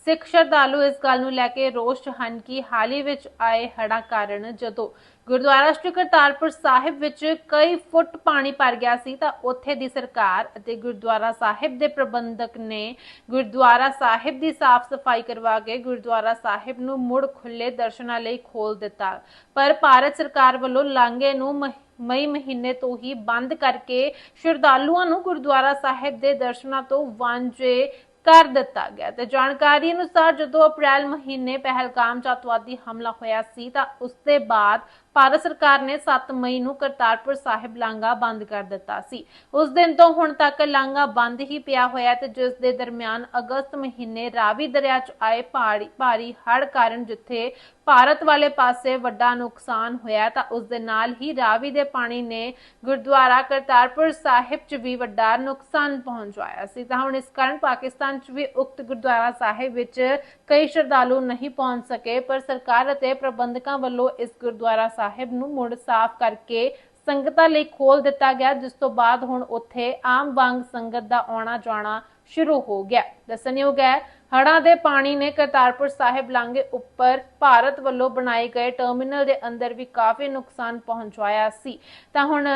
ਸਿੱਖ ਸ਼ਰਧਾਲੂ ਇਸ ਗੱਲ ਨੂੰ ਲੈ ਕੇ ਰੋਸ਼ ਹਨ ਕਿ ਹਾਲ ਵਿੱਚ ਆਏ ਹੜ੍ਹਾਂ ਕਾਰਨ ਜਦੋਂ ਗੁਰਦੁਆਰਾ ਸ਼੍ਰੀ ਕਰਤਾਰਪੁਰ ਸਾਹਿਬ ਵਿੱਚ ਕਈ ਫੁੱਟ ਪਾਣੀ ਭਰ ਗਿਆ ਸੀ ਤਾਂ ਉੱਥੇ ਦੀ ਸਰਕਾਰ ਅਤੇ ਗੁਰਦੁਆਰਾ ਸਾਹਿਬ ਦੇ ਪ੍ਰਬੰਧਕ ਨੇ ਗੁਰਦੁਆਰਾ ਸਾਹਿਬ ਦੀ ਸਾਫ਼ ਸਫ਼ਾਈ ਕਰਵਾ ਕੇ ਗੁਰਦੁਆਰਾ ਸਾਹਿਬ ਨੂੰ ਮੁੜ ਖੁੱਲੇ ਦਰਸ਼ਨਾਂ ਲਈ ਖੋਲ ਦਿੱਤਾ। ਪਰ ਭਾਰਤ ਸਰਕਾਰ ਵੱਲੋਂ ਲਾਂਘੇ ਨੂੰ ਮਈ ਮਹੀਨੇ ਤੋਂ ਹੀ ਬੰਦ ਕਰਕੇ ਸ਼ਰਧਾਲੂਆਂ ਨੂੰ ਗੁਰਦੁਆਰਾ ਸਾਹਿਬ ਦੇ ਦਰਸ਼ਨਾਂ ਤੋਂ ਵਾਂਝੇ ਕਰ ਦਿੱਤਾ ਗਿਆ। ਤੇ ਜਾਣਕਾਰੀ ਅਨੁਸਾਰ ਜਦੋਂ ਅਪ੍ਰੈਲ ਮਹੀਨੇ ਪਹਿਲਗਾਮ 'ਚ ਅਤਵਾਦੀ ਹਮਲਾ ਹੋਇਆ ਸੀ ਤਾਂ ਉਸ ਦੇ ਬਾਅਦ ਭਾਰਤ ਸਰਕਾਰ ਨੇ 7 ਮਈ ਨੂੰ ਕਰਤਾਰਪੁਰ ਸਾਹਿਬ ਲਾਂਘਾ ਬੰਦ ਕਰ ਦਿੱਤਾ ਸੀ। ਉਸ ਦਿਨ ਤੋਂ ਹੁਣ ਤੱਕ ਲਾਂਘਾ ਬੰਦ ਹੀ ਪਿਆ ਹੋਇਆ ਤੇ ਜਿਸ ਦੇ ਦਰਮਿਆਨ ਅਗਸਤ ਮਹੀਨੇ ਰਾਵੀ ਦਰਿਆ 'ਚ ਆਏ ਭਾਰੀ ਭਾਰੀ ਹੜ੍ਹ ਕਾਰਨ ਜਿੱਥੇ ਭਾਰਤ ਵਾਲੇ ਪਾਸੇ ਵੱਡਾ ਨੁਕਸਾਨ ਹੋਇਆ ਤਾਂ ਉਸ ਦੇ ਨਾਲ ਹੀ ਰਾਵੀ ਦੇ ਪਾਣੀ ਨੇ ਗੁਰਦੁਆਰਾ ਕਰਤਾਰਪੁਰ ਸਾਹਿਬ 'ਚ ਵੀ ਵੱਡਾ ਨੁਕਸਾਨ ਪਹੁੰਚਾਇਆ ਸੀ। ਤਾਂ ਹੁਣ ਇਸ ਕਾਰਨ ਪਾਕਿਸਤਾਨ 'ਚ ਵੀ ਉਕਤ ਗੁਰਦੁਆਰਾ ਸਾਹਿਬ ਵਿੱਚ ਕਈ ਸ਼ਰਧਾਲੂ ਨਹੀਂ ਪਹੁੰਚ ਸਕੇ, ਪਰ ਸਰਕਾਰ ਅਤੇ ਪ੍ਰਬੰਧਕਾਂ ਵੱਲੋਂ ਇਸ ਗੁਰਦੁਆਰਾ ਸਾਹਿਬ ਨੂੰ ਮੁੜ ਸਾਫ਼ ਕਰਕੇ ਸੰਗਤਾਂ ਲਈ ਖੋਲ ਦਿੱਤਾ ਗਿਆ, ਜਿਸ ਤੋਂ ਬਾਅਦ ਹੁਣ ਉੱਥੇ ਆਮ ਵਾਂਗ ਸੰਗਤ ਦਾ ਆਉਣਾ ਜਾਣਾ ਸ਼ੁਰੂ ਹੋ ਗਿਆ। ਦੱਸਣਯੋਗ ਹੈ, ਹੜ੍ਹਾਂ ਦੇ ਪਾਣੀ ਨੇ ਕਰਤਾਰਪੁਰ ਸਾਹਿਬ ਲਾਂਘੇ ਉੱਪਰ ਭਾਰਤ ਵੱਲੋਂ ਬਣਾਏ ਗਏ ਟਰਮੀਨਲ ਦੇ ਅੰਦਰ ਵੀ ਕਾਫੀ ਨੁਕਸਾਨ ਪਹੁੰਚਾਇਆ ਸੀ। ਤਾਂ ਹੁਣ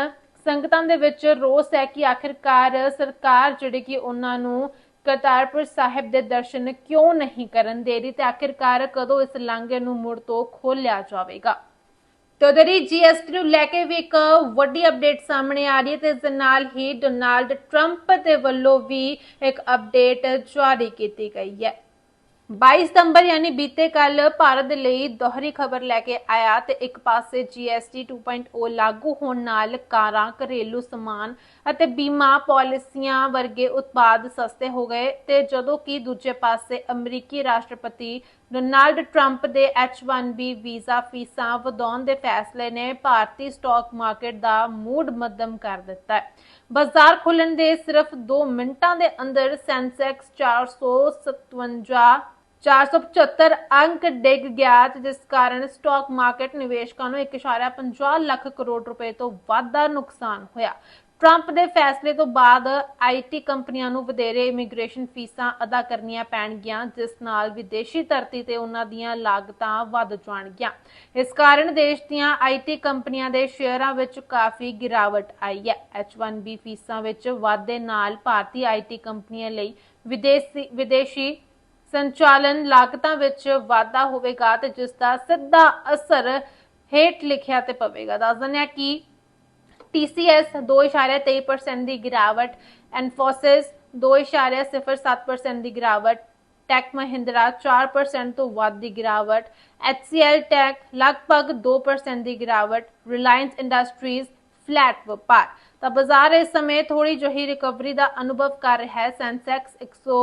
ਸੰਗਤਾਂ ਦੇ ਵਿੱਚ ਰੋਸ ਹੈ ਕਿ ਆਖਿਰਕਾਰ ਸਰਕਾਰ ਜਿਹੜੀ ਕਿ ਉਹਨਾਂ ਨੂੰ ਕਰਤਾਰਪੁਰ ਸਾਹਿਬ ਦੇ ਦਰਸ਼ਨ ਕਿਉਂ ਨਹੀਂ ਕਰਨ ਦੇ ਰਹੀ, ਤੇ ਆਖਿਰਕਾਰ ਕਦੋਂ ਇਸ ਲਾਂਘੇ ਨੂੰ ਮੁੜ ਤੋਂ ਖੋਲਿਆ ਜਾਵੇਗਾ? ਤੇ ਉਧਰ ਹੀ ਜੀਐਸਟੀ ਨੂੰ ਲੈ ਕੇ ਵੀ ਇੱਕ ਵੱਡੀ ਅਪਡੇਟ ਸਾਹਮਣੇ ਆ ਰਹੀ ਹੈ ਤੇ ਇਸ ਦੇ ਨਾਲ ਹੀ ਡੋਨਾਲਡ ਟਰੰਪ ਦੇ ਵੱਲੋਂ ਵੀ ਇੱਕ ਅਪਡੇਟ ਜਾਰੀ ਕੀਤੀ ਗਈ ਹੈ। 22 ਸਤੰਬਰ ਯਾਨੀ ਬੀਤੇ ਕੱਲ ਭਾਰਤ ਦੇ ਲਈ ਦੋਹਰੀ ਖਬਰ ਲੈ ਕੇ ਆਇਆ ਤੇ ਇੱਕ ਪਾਸੇ GST 2.0 ਲਾਗੂ ਹੋਣ ਨਾਲ ਕਾਰਾਂ, ਘਰੇਲੂ ਸਮਾਨ ਅਤੇ ਬੀਮਾ ਪਾਲਿਸੀਆਂ ਵਰਗੇ ਉਤਪਾਦ ਸਸਤੇ ਹੋ ਗਏ ਤੇ ਜਦੋਂ ਕਿ ਦੂਜੇ ਪਾਸੇ ਅਮਰੀਕੀ ਰਾਸ਼ਟਰਪਤੀ ਡੋਨਾਲਡ ਟਰੰਪ ਦੇ H1B ਵੀਜ਼ਾ ਫੀਸਾਂ ਵਧਾਉਣ ਦੇ ਫੈਸਲੇ ਨੇ ਭਾਰਤੀ ਸਟਾਕ ਮਾਰਕੀਟ ਦਾ ਮੂਡ ਮੱਧਮ ਕਰ ਦਿੱਤਾ ਹੈ। ਬਾਜ਼ਾਰ ਖੁੱਲਣ ਦੇ ਸਿਰਫ 2 ਮਿੰਟਾਂ ਦੇ ਅੰਦਰ ਸੈਂਸੈਕਸ 457 475 ਅੰਕ ਡਿੱਗ ਗਿਆ ਜਿਸ ਕਾਰਨ ਸਟਾਕ ਮਾਰਕੀਟ ਨਿਵੇਸ਼ਕਾਂ ਨੂੰ 1.50 ਲੱਖ ਕਰੋੜ ਰੁਪਏ ਤੋਂ ਵੱਧ ਦਾ ਨੁਕਸਾਨ ਹੋਇਆ। ਟਰੰਪ ਦੇ ਫੈਸਲੇ ਤੋਂ ਬਾਅਦ ਆਈਟੀ ਕੰਪਨੀਆਂ ਨੂੰ ਵਧੇਰੇ ਇਮੀਗ੍ਰੇਸ਼ਨ ਫੀਸਾਂ ਅਦਾ ਕਰਨੀਆਂ ਪੈਣਗੀਆਂ, ਜਿਸ ਨਾਲ ਵਿਦੇਸ਼ੀ ਧਰਤੀ ਤੇ ਉਹਨਾਂ ਦੀਆਂ ਲਾਗਤਾਂ ਵੱਧ ਜਾਣਗੀਆਂ। ਇਸ ਕਾਰਨ ਦੇਸ਼ ਦੀਆਂ ਆਈਟੀ ਕੰਪਨੀਆਂ ਦੇ ਸ਼ੇਅਰਾਂ ਵਿੱਚ ਕਾਫੀ ਗਿਰਾਵਟ ਆਈ ਹੈ। H1B ਫੀਸਾਂ ਵਿੱਚ ਵਾਧੇ ਨਾਲ ਭਾਰਤੀ ਆਈਟੀ ਕੰਪਨੀਆਂ ਲਈ ਵਿਦੇਸ਼ੀ ਵਿਦੇਸ਼ੀ ਸੰਚਾਲਨ ਲਾਗਤਾਂ ਵਿੱਚ ਵਾਧਾ ਹੋਵੇਗਾ ਤੇ ਜਿਸ ਦਾ ਸਿੱਧਾ ਅਸਰ ਹੇਠ ਲਿਖਿਆ ਤੇ ਪਵੇਗਾ। ਦੱਸ ਦਿੰਦੇ ਹਾਂ ਕਿ TCS 2.23% ਦੀ ਗਿਰਾਵਟ, Infosys 2.07% ਦੀ ਗਿਰਾਵਟ ਟੈਕ ਮਹਿੰਦਰਾ 4% ਤੋਂ ਵੱਧ ਦੀ ਗਿਰਾਵਟ HCL ਟੈਕ ਲਗਭਗ 2% ਦੀ ਗਿਰਾਵਟ ਰਿਲਾਇੰਸ ਇੰਡਸਟਰੀਜ਼ ਫਲੈਟ ਵਪਾਰ। ਤਾਂ ਬਾਜ਼ਾਰ ਇਸ ਸਮੇਂ ਥੋੜੀ ਜਿਹੀ ਰਿਕਵਰੀ ਦਾ ਅਨੁਭਵ ਕਰ ਰਿਹਾ ਹੈ ਸੈਂਸੈਕਸ 100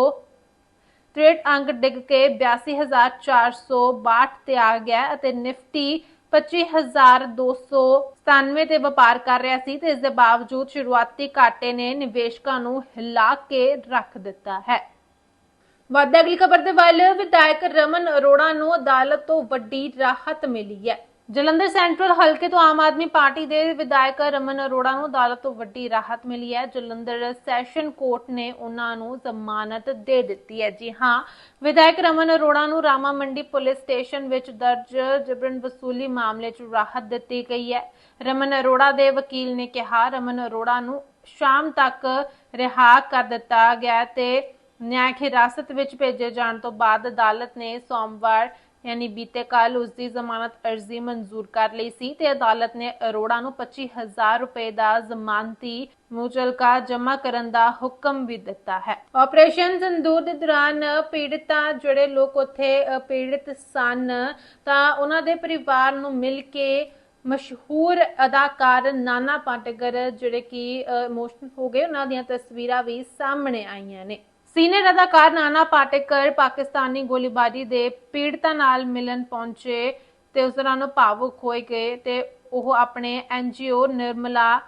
63 ਅੰਕ ਡਿੱਗ ਕੇ 82462 ਤੇ ਆ ਗਿਆ ਅਤੇ ਨਿਫਟੀ 25297 ਤੇ ਵਪਾਰ ਕਰ ਰਿਹਾ ਸੀ ਤੇ ਇਸ ਦੇ ਬਾਵਜੂਦ ਸ਼ੁਰੂਆਤੀ ਘਾਟੇ ਨੇ ਨਿਵੇਸ਼ਕਾਂ ਨੂੰ ਹਿਲਾ ਕੇ ਰੱਖ ਦਿੱਤਾ ਹੈ। ਵੱਧ ਅਗਲੀ ਖਬਰ ਦੇ ਵੱਲ ਵਿਧਾਇਕ ਰਮਨ ਅਰੋੜਾ ਨੂੰ ਅਦਾਲਤ ਤੋਂ ਵੱਡੀ ਰਾਹਤ ਮਿਲੀ ਹੈ। ਜਲੰਧਰ ਸੈਂਟਰਲ ਹਲਕੇ ਤੋਂ ਆਮ ਆਦਮੀ ਪਾਰਟੀ ਦੇ ਵਿਧਾਇਕ ਰਮਨ ਅਰੋੜਾ ਨੂੰ ਅਦਾਲਤ ਤੋਂ ਵੱਡੀ ਰਾਹਤ ਮਿਲੀ ਹੈ। ਜਲੰਧਰ ਸੈਸ਼ਨ ਕੋਰਟ ਨੇ ਉਹਨਾਂ ਨੂੰ ਜ਼ਮਾਨਤ ਦੇ ਦਿੱਤੀ ਹੈ। ਜੀ ਹਾਂ, ਵਿਧਾਇਕ ਰਮਨ ਅਰੋੜਾ ਨੂੰ ਰਾਮਾ ਮੰਡੀ ਪੁਲਿਸ ਸਟੇਸ਼ਨ ਵਿੱਚ ਦਰਜ ਜਬਰਨ ਵਸੂਲੀ ਮਾਮਲੇ 'ਚ ਰਾਹਤ ਦਿੱਤੀ ਗਈ ਹੈ। ਰਮਨ ਅਰੋੜਾ ਦੇ ਵਕੀਲ ਨੇ ਕਿਹਾ, ਰਮਨ ਅਰੋੜਾ ਨੂੰ ਸ਼ਾਮ ਤੱਕ ਰਿਹਾ ਕਰ ਦਿੱਤਾ ਗਿਆ ਤੇ ਨਿਆਇਕ ਹਿਰਾਸਤ ਵਿੱਚ ਭੇਜੇ ਜਾਣ ਤੋਂ ਬਾਅਦ ਅਦਾਲਤ ਨੇ ਸੋਮਵਾਰ ਯਾਨੀ ਬੀਤੇ ਕੱਲ ਉਸ ਦੀ ਜ਼ਮਾਨਤ ਅਰਜ਼ੀ ਮਨਜ਼ੂਰ ਕਰ ਲਈ ਸੀ ਤੇ ਅਦਾਲਤ ਨੇ ਅਰੋੜਾ ਨੂੰ 25000 ਰੁਪਏ ਦਾ ਜ਼ਮਾਨਤੀ ਮੁਚਲਕਾ ਜਮ੍ਹਾਂ ਕਰਨ ਦਾ ਹੁਕਮ ਵੀ ਦਿੱਤਾ ਹੈ। ਆਪਰੇਸ਼ਨ ਸੰਦੂਰ ਦੇ ਦੌਰਾਨ ਪੀੜਤਾਂ ਜਿਹੜੇ ਲੋਕ ਉੱਥੇ ਪੀੜਤ ਸਨ ਤਾਂ ਉਹਨਾਂ ਦੇ ਪਰਿਵਾਰ ਨੂੰ ਮਿਲ ਕੇ ਮਸ਼ਹੂਰ ਅਦਾਕਾਰ ਨਾਨਾ ਪਾਟੇਕਰ ਜਿਹੜੇ ਕਿ ਇਮੋਸ਼ਨਲ ਹੋ ਗਏ। ਉਹਨਾਂ ਦੀਆਂ ਤਸਵੀਰਾਂ ਵੀ ਸਾਹਮਣੇ ਆਈਆਂ ਨੇ। ਸੀਨੀਅਰ ਅਦਾਕਾਰ ਨਾਨਾ ਪਾਟੇਕਰ ਪਾਕਿਸਤਾਨੀ ਗੋਲੀਬਾਰੀ ਦੇ ਪੀੜਤਾਂ ਨਾਲ ਮਿਲਣ ਪਹੁੰਚੇ ਤੇ ਉਸ ਦੌਰਾਨ ਉਹ ਭਾਵੁਕ ਹੋਏ ਗਏ ਤੇ ਉਹ ਆਪਣੇ ਐਨਜੀਓ ਨਿਰਮਲਾ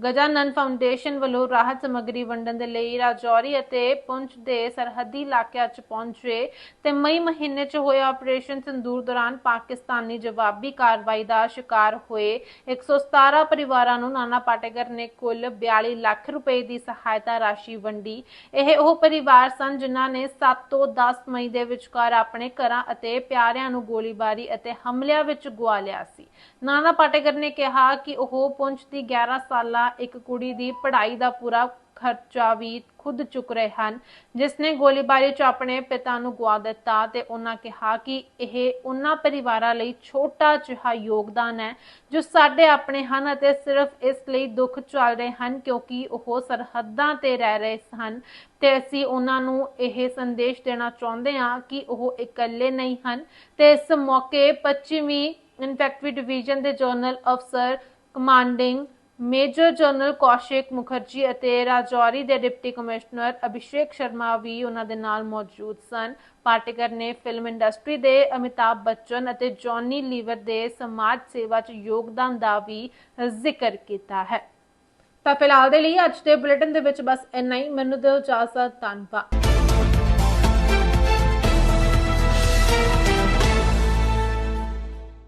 ਗਜਾਨਨ ਫਾਊਂਡੇਸ਼ਨ ਵੱਲੋਂ ਰਾਹਤ ਸਮੱਗਰੀ ਵੰਡਣ ਦੇ ਲਈ ਰਾਜੌਰੀ ਅਤੇ ਪੁੰਛ ਦੇ ਸਰਹੱਦੀ ਇਲਾਕਿਆਂ 'ਚ ਪਹੁੰਚੇ ਤੇ ਮਈ ਮਹੀਨੇ 'ਚ ਹੋਏ ਆਪਰੇਸ਼ਨ ਸੰਦੂਰ ਦੌਰਾਨ ਪਾਕਿਸਤਾਨੀ ਜਵਾਬੀ ਕਾਰਵਾਈ ਦਾ ਸ਼ਿਕਾਰ ਹੋਏ 117 ਪਰਿਵਾਰਾਂ ਨੂੰ ਨਾਨਾ ਪਾਟੇਕਰ ਨੇ ਕੁੱਲ 42 ਲੱਖ ਰੁਪਏ ਦੀ ਸਹਾਇਤਾ ਰਾਸ਼ੀ ਵੰਡੀ। ਇਹ ਉਹ ਪਰਿਵਾਰ ਸਨ ਜਿਨ੍ਹਾਂ ਨੇ 7 ਤੋਂ 10 ਮਈ ਦੇ ਵਿਚਕਾਰ ਆਪਣੇ ਘਰਾਂ ਅਤੇ ਪਿਆਰਿਆਂ ਨੂੰ ਗੋਲੀਬਾਰੀ ਅਤੇ ਹਮਲਿਆਂ ਵਿੱਚ ਗੁਆ ਲਿਆ ਸੀ। ਨਾਨਾ ਪਾਟੇਕਰ ਨੇ ਕਿਹਾ ਕਿ ਉਹ ਪੁੰਛ ਦੀ 11 ਸਾਲਾ ਇੱਕ ਕੁੜੀ ਦੀ ਪੜ੍ਹਾਈ ਦਾ ਪੂਰਾ ਖਰਚਾ ਵੀ ਖੁਦ ਚੁੱਕ ਰਹੇ ਹਨ। ਜਿਸ ਨੇ ਗੋਲੀਬਾਰੀ 'ਚ ਆਪਣੇ ਪਿਤਾ ਨੂੰ ਗਵਾ ਦਿੱਤਾ ਤੇ ਉਹਨਾਂ ਕਿਹਾ ਕਿ ਇਹ ਉਹਨਾਂ ਪਰਿਵਾਰਾਂ ਲਈ ਛੋਟਾ ਜਿਹਾ ਯੋਗਦਾਨ ਹੈ ਜੋ ਸਾਡੇ ਆਪਣੇ ਹਨ ਅਤੇ ਸਿਰਫ ਇਸ ਲਈ ਦੁੱਖ ਚੱਲ ਰਹੇ ਹਨ ਕਿਉਂਕਿ ਉਹ ਸਰਹੱਦਾਂ ਤੇ ਰਹਿ ਰਹੇ ਹਨ ਤੇ ਅਸੀਂ ਉਹਨਾਂ ਨੂੰ ਇਹ ਸੰਦੇਸ਼ ਦੇਣਾ ਚਾਹੁੰਦੇ ਹਾਂ ਕਿ ਉਹ ਇਕੱਲੇ ਨਹੀਂ ਹਨ। ਤੇ ਇਸ ਮੌਕੇ 25ਵੀਂ ਇਨਫੈਕਟਰੀ ਡਿਵੀਜ਼ਨ ਦੇ ਜਨਰਲ ਅਫਸਰ commanding major general Kaushik Mukherjee ਅਤੇ ਰਾਜੌਰੀ ਦੇ ਡਿਪਟੀ ਕਮਿਸ਼ਨਰ ਅਭਿਸ਼ੇਕ ਸ਼ਰਮਾ ਵੀ ਉਹਨਾਂ ਦੇ ਨਾਲ ਮੌਜੂਦ ਸਨ। ਪਾਟੇਕਰ ਨੇ ਫਿਲਮ ਇੰਡਸਟਰੀ ਦੇ ਅਮਿਤਾਭ ਬੱਚਨ ਅਤੇ ਜੌਨੀ ਲੀਵਰ ਦੇ ਸਮਾਜ ਸੇਵਾ 'ਚ ਯੋਗਦਾਨ ਦਾ ਵੀ ਜ਼ਿਕਰ ਕੀਤਾ ਹੈ। ਤਾਂ ਫਿਲਹਾਲ ਦੇ ਲਈ ਅੱਜ ਦੇ ਬੁਲੇਟਿਨ ਦੇ ਵਿੱਚ ਬਸ ਇੰਨਾ ਹੀ। ਮੈਨੂੰ ਦਿਓ ਇਜਾਜ਼ਤ, ਧੰਨਵਾਦ।